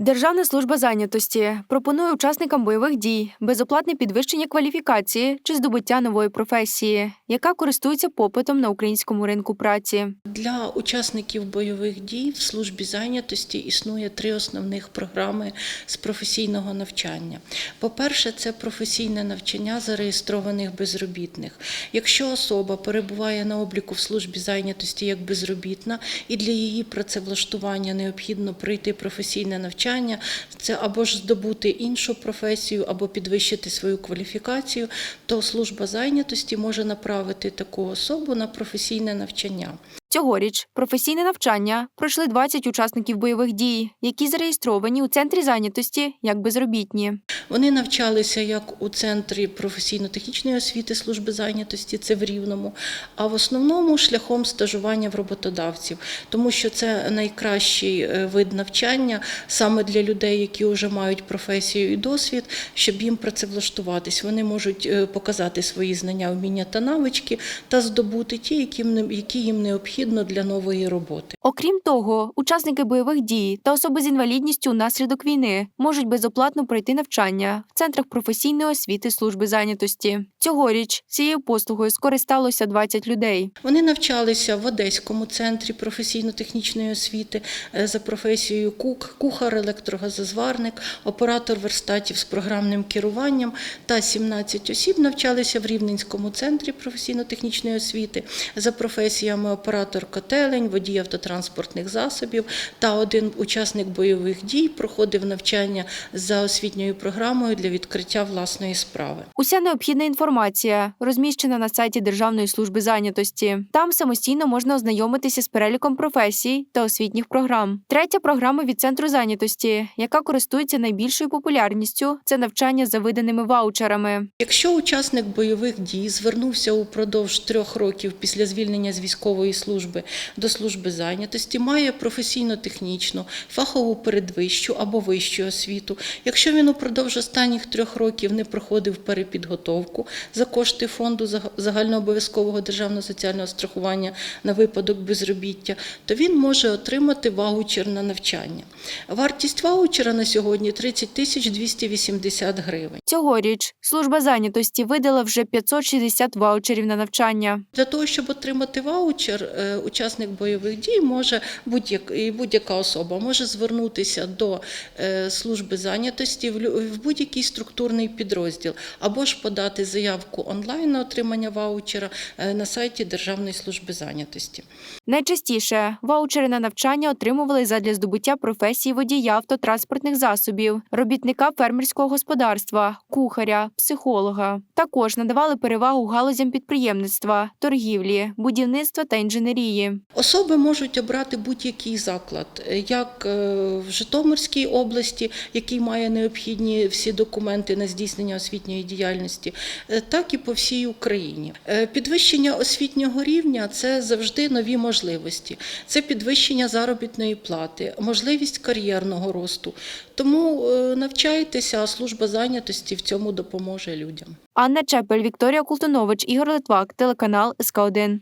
Державна служба зайнятості пропонує учасникам бойових дій безоплатне підвищення кваліфікації чи здобуття нової професії, яка користується попитом на українському ринку праці. Для учасників бойових дій в службі зайнятості існує три основних програми з професійного навчання. По-перше, це професійне навчання зареєстрованих безробітних. Якщо особа перебуває на обліку в службі зайнятості як безробітна, і для її працевлаштування необхідно пройти професійне навчання, це або ж здобути іншу професію, або підвищити свою кваліфікацію, то служба зайнятості може направити таку особу на професійне навчання. Цьогоріч професійне навчання пройшли 20 учасників бойових дій, які зареєстровані у центрі зайнятості як безробітні. Вони навчалися як у центрі професійно-технічної освіти служби зайнятості, це в Рівному, а в основному шляхом стажування в роботодавців, тому що це найкращий е, вид навчання саме для людей, які вже мають професію і досвід, щоб їм працевлаштуватись. Вони можуть е, показати свої знання, вміння та навички та здобути ті, які їм не- які їм необхідно для нової роботи. Окрім того, учасники бойових дій та особи з інвалідністю внаслідок війни можуть безоплатно пройти навчання в центрах професійної освіти служби зайнятості. Цьогоріч цією послугою скористалося 20 людей. Вони навчалися в Одеському центрі професійно-технічної освіти е, за професією кук, кухар, електрогазозварник, оператор верстатів з програмним керуванням та 17 осіб навчалися в Рівненському центрі професійно-технічної освіти за професіями оператор котелень, водій автотранспортних засобів та один учасник бойових дій проходив навчання за освітньою програмою для відкриття власної справи. Уся необхідна інформація розміщена на сайті Державної служби зайнятості. Там самостійно можна ознайомитися з переліком професій та освітніх програм. Третя програма від центру зайнятості, яка користується найбільшою популярністю, це навчання за виданими ваучерами. Якщо учасник бойових дій звернувся упродовж трьох років після звільнення з військової служби до служби зайнятості, має професійно-технічну, фахову передвищу або вищу освіту. Якщо він упродовж останніх трьох років не проходив перепідготовку за кошти фонду заг- загальнообов'язкового державного соціального страхування на випадок безробіття, то він може отримати ваучер на навчання. Вартість ваучера на сьогодні 30 тисяч 280 гривень. Цьогоріч служба зайнятості видала вже 560 ваучерів на навчання. Для того, щоб отримати ваучер, е, учасник бойових дій може будь-як- і будь-яка особа може звернутися до е, служби зайнятості в будь-який структурний підрозділ, або ж подати заявку онлайн на отримання ваучера е, на сайті Державної служби зайнятості. Найчастіше ваучери на навчання отримували задля здобуття професії водія автотранспортних засобів, робітника фермерського господарства, кухаря, психолога. Також надавали перевагу галузям підприємництва, торгівлі, будівництва та інженерії. Особи можуть обрати будь-який заклад, як е, в Житомирській області, який має необхідні всі документи на здійснення освітньої діяльності, е, так і по всій Україні. Е, Підвищення освітнього рівня це завжди нові можливості, це підвищення заробітної плати, можливість кар'єрного росту. Тому навчайтеся, а служба зайнятості в цьому допоможе людям. Анна Чепель, Вікторія Култунович, Ігор Литвак, телеканал СК 1